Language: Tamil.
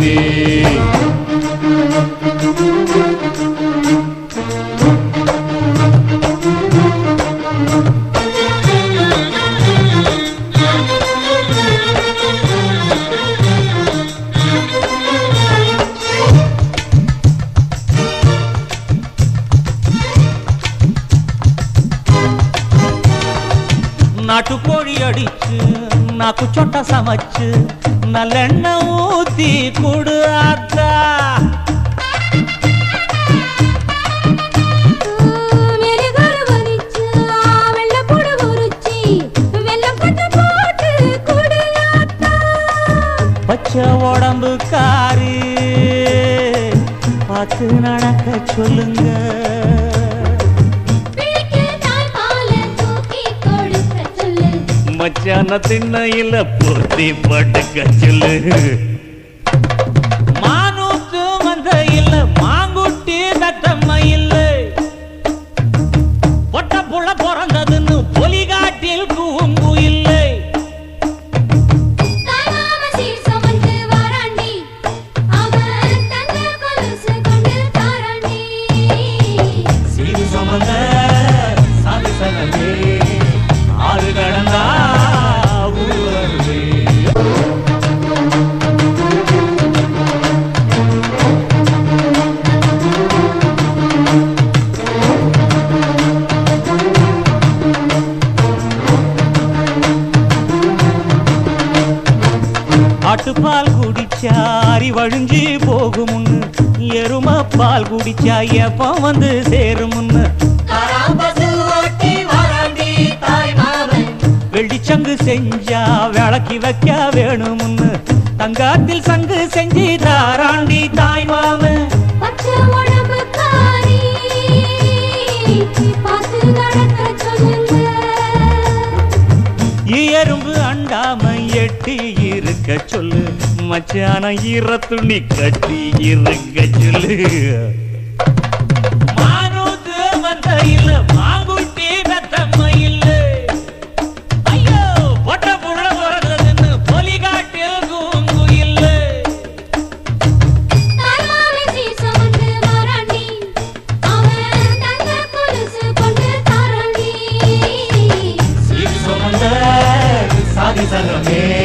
ஊரு வருமே நாட்டுக்கோழி அடிச்சு நாக்கு சொட்ட சமைச்சு நல்லெண்ணெய் ஊத்தி உடம்பு காரு பார்த்து நடக்க சொல்லுங்க. மச்சான திண்ணையில பொத்தி படுக்க சொல்லு. மானூத்து மந்தையில் மாங்குட்டி தத்தம்ம இல்லை பொட்ட புள்ள பிறந்ததுன்னு பொலிகாட்டில் சீது சுமந்த சாதி சனமே ஆறு கடந்தா ஆட்டுப்பால் குடிச்சா அரி எரும பால் குடிச்சா எப்ப வந்து சேருமுன்னு. வெள்ளிச்சங்கு செஞ்சா விளக்கி வைக்க வேணுமுன்னு. தங்காத்தில் சங்கு செஞ்சு தாராண்டி தாய் சொல்லுங்க. எறும்பு அண்டாம எட்டி இருக்க சொல்லு. மச்சான ஈர துணி கட்டி இருக்க சொல்லு. மானூத்து மந்தையில் மாங்குட்டி பெத்தம்ம Esta noche